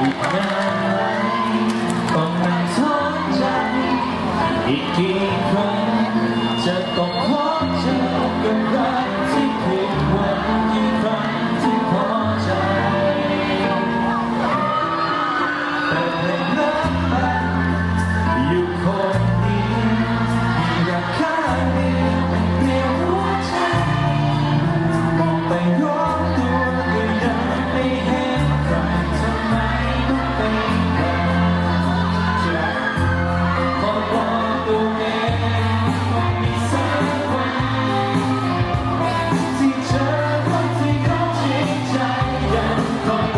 Amém. 더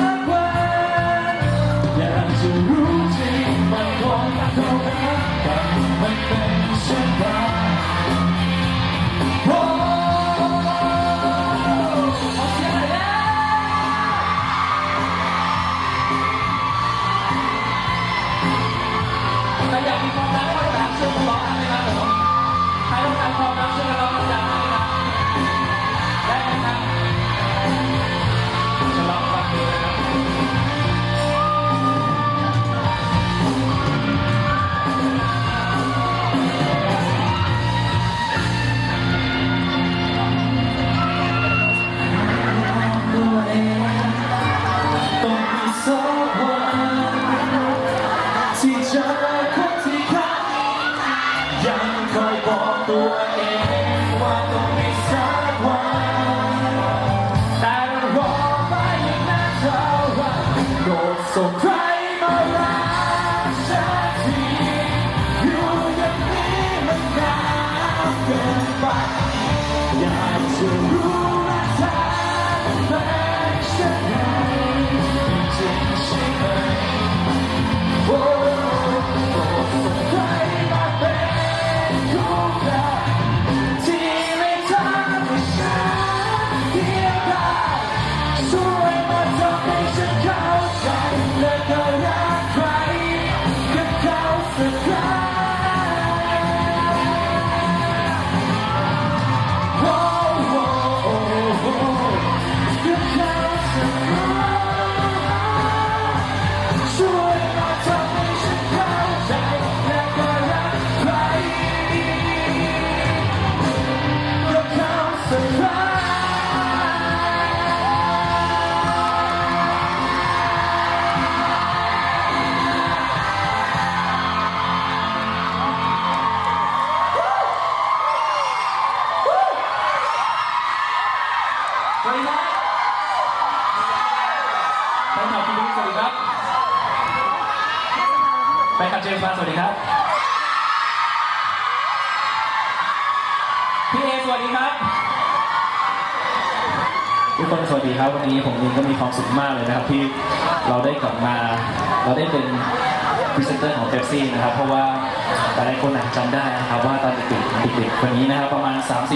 you. ไปกับเจมส์มาสวัสดีครับพี่เอสวัสดีครับทุกคนสวัสดีครับวันนี้ผมเองก็มีความสุขมากเลยนะครับที่เราได้กลับมา เราได้เป็นพรีเซนเตอร์ของเจฟซี่นะครับ เพราะว่าหลายๆคนอาจจำได้นะครับว่าตอนเด็กๆเด็กๆคนนี้นะครับประมาณ 30